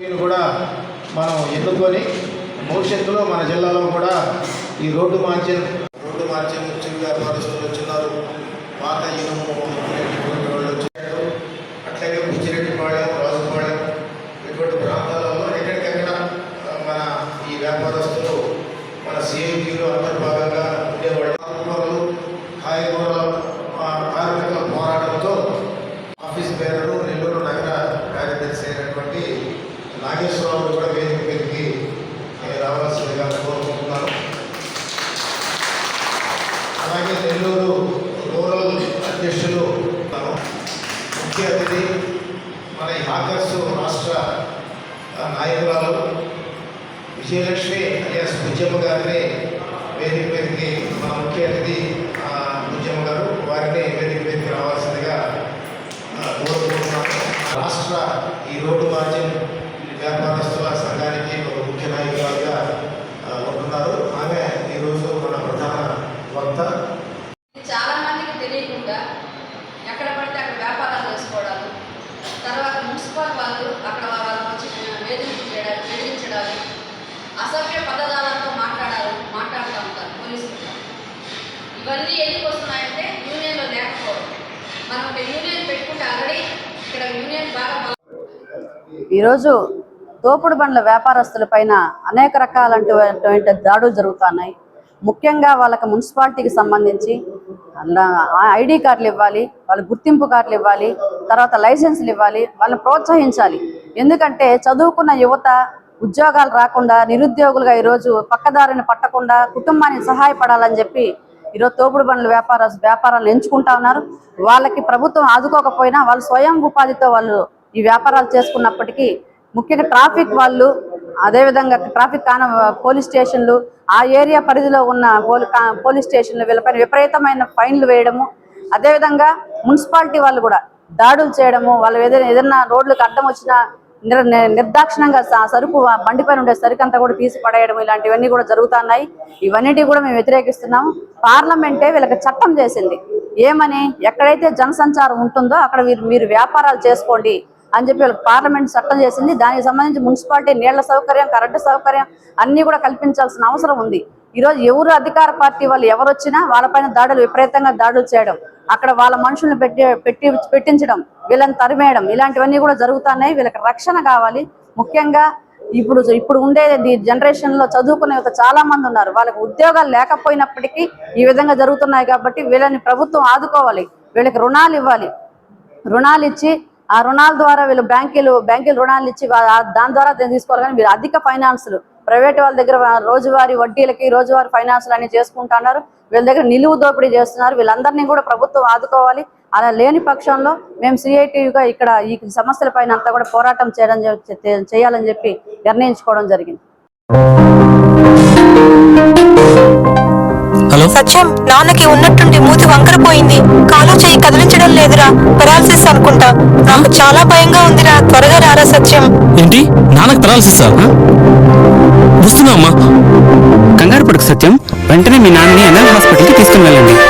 కూడా మనం ఎన్నుకొని భవిష్యత్తులో మన జిల్లాలో కూడా ఈ రోడ్డు మార్జిన్ రోడ్డు మార్జిన్ చిరు వ్యాపారస్తులు వచ్చినారు. పాత ఇనుము అట్లాగే బుచ్చిరెడ్డిపాళెం నాగేశ్వరరావు కూడా వేదిక పెరిగి ఆయన రావాల్సిందిగా కోరుకుంటున్నాను. అలాగే నెల్లూరు రూరల్ అధ్యక్షులు ముఖ్య అతిథి మన హాకర్స్ రాష్ట్ర నాయకురాలు విజయలక్ష్మి అలియాస్ ఉద్యమ గారిని వేదిక పెరిగి మన ముఖ్య అతిథి ఉద్యమ గారు వారిని వేదిక మీదకి రావాల్సిందిగా ఆ, కోరుకుంటున్నాను రాష్ట్ర ఈ రోడ్డు మార్జిన్ వ్యాపారస్తుల సంఘానికి ఒక ముఖ్య నాయకురాలుగా ఆ, ఉంటున్నారు ఆమె ఈరోజు మన ప్రధాన వక్త ఇది చాలా మందికి తెలియకుండా ఎక్కడ పడితే అక్కడ వ్యాపారాలు చేసుకోవడాలు తర్వాత మున్సిపల్ వాళ్ళు అక్కడ వాళ్ళకి వచ్చి వేధింపు చేయడాలు బెదిరించడాలు అసభ్య పదజాలంతో మాట్లాడాలి మాట్లాడుతూ ఉంటారు పోలీసులు ఇవన్నీ ఎందుకు వస్తున్నాయంటే యూనియన్లో లేకపోవడం. మనం ఒక యూనియన్ పెట్టుకుంటే ఆల్రెడీ ఇక్కడ యూనియన్ బాగా ఈరోజు తోపుడు బండ్ల వ్యాపారస్తుల పైన అనేక రకాలంటువంటి దాడులు జరుగుతున్నాయి. ముఖ్యంగా వాళ్ళకి మున్సిపాలిటీకి సంబంధించి ఐడి కార్డులు ఇవ్వాలి వాళ్ళ గుర్తింపు కార్డులు ఇవ్వాలి తర్వాత లైసెన్సులు ఇవ్వాలి వాళ్ళని ప్రోత్సహించాలి. ఎందుకంటే చదువుకున్న యువత ఉద్యోగాలు రాకుండా నిరుద్యోగులుగా ఈరోజు పక్కదారిని పట్టకుండా కుటుంబానికి సహాయపడాలని చెప్పి ఈరోజు తోపుడు బండ్ల వ్యాపార వ్యాపారాలు ఎంచుకుంటా ఉన్నారు. వాళ్ళకి ప్రభుత్వం ఆదుకోకపోయినా వాళ్ళు స్వయం ఉపాధితో వాళ్ళు ఈ వ్యాపారాలు చేసుకున్నప్పటికీ ముఖ్యంగా ట్రాఫిక్ వాళ్ళు అదేవిధంగా ట్రాఫిక్ కాన పోలీస్ స్టేషన్లు ఆ ఏరియా పరిధిలో ఉన్న పోలీస్ స్టేషన్లు వీళ్ళపైన విపరీతమైన ఫైన్లు వేయడము అదేవిధంగా మున్సిపాలిటీ వాళ్ళు కూడా దాడులు చేయడము వాళ్ళు ఏదైనా ఏదైనా రోడ్లకు అడ్డం వచ్చినా నిర్దాక్షిణంగా సరుకు బండి పైన ఉండే సరుకు అంతా కూడా తీసి పడేయడం ఇలాంటివన్నీ కూడా జరుగుతున్నాయి. ఇవన్నిటి కూడా మేము వ్యతిరేకిస్తున్నాం. పార్లమెంటే వీళ్ళకి చట్టం చేసింది. ఏమని? ఎక్కడైతే జనసంచారం ఉంటుందో అక్కడ మీరు మీరు వ్యాపారాలు చేసుకోండి అని చెప్పి వీళ్ళకి పార్లమెంట్ చట్టం చేసింది. దానికి సంబంధించి మున్సిపాలిటీ నీళ్ళ సౌకర్యం కరెంటు సౌకర్యం అన్ని కూడా కల్పించాల్సిన అవసరం ఉంది. ఈరోజు ఎవరు అధికార పార్టీ వాళ్ళు ఎవరు వచ్చినా వాళ్ళపైన దాడులు విపరీతంగా దాడులు చేయడం అక్కడ వాళ్ళ మనుషులను పెట్టి పెట్టి పెట్టించడం వీళ్ళని తరిమేయడం. ఇలాంటివన్నీ కూడా జరుగుతున్నాయి. వీళ్ళకి రక్షణ కావాలి. ముఖ్యంగా ఇప్పుడు ఇప్పుడు ఉండే జనరేషన్లో చదువుకునే యువత చాలా మంది ఉన్నారు. వాళ్ళకి ఉద్యోగాలు లేకపోయినప్పటికీ ఈ విధంగా జరుగుతున్నాయి కాబట్టి వీళ్ళని ప్రభుత్వం ఆదుకోవాలి. వీళ్ళకి రుణాలు ఇవ్వాలి. రుణాలు ఇచ్చి ఆ రుణాల ద్వారా వీళ్ళు బ్యాంకులు బ్యాంకులు రుణాలు ఇచ్చి దాని ద్వారా తీసుకోవాలి. కానీ వీళ్ళు అధిక ఫైనాన్స్లు. ప్రైవేట్ వాళ్ళ దగ్గర రోజువారీ వడ్డీలకి రోజువారీ ఫైనాన్స్లు అన్ని చేసుకుంటున్నారు వీళ్ళ దగ్గర నిలువు దోపిడీ చేస్తున్నారు. వీళ్ళందరినీ కూడా ప్రభుత్వం ఆదుకోవాలి. అలా లేని పక్షంలో మేము సిఐటిగా ఇక్కడ ఈ సమస్యల పైన అంతా కూడా పోరాటం చేయడం చేయాలని చెప్పి నిర్ణయించుకోవడం జరిగింది. హలో? సత్యం నాన్నకి ఉన్నట్టుండి మూతి వంకరపోయింది కాలు చేయి కదిలించడం లేదురా. పెరాలసిస్ అనుకుంటా. నాకు చాలా భయంగా ఉందిరా. త్వరగా రారా సత్యం. ఏంటి? నాన్నకు పెరాలసిస్? వస్తున్నా అమ్మా కంగారు పడుకు సత్యం. వెంటనే మీ నాన్నని ఎన్ఎల్ హాస్పిటల్కి తీసుకుని వెళ్ళండి.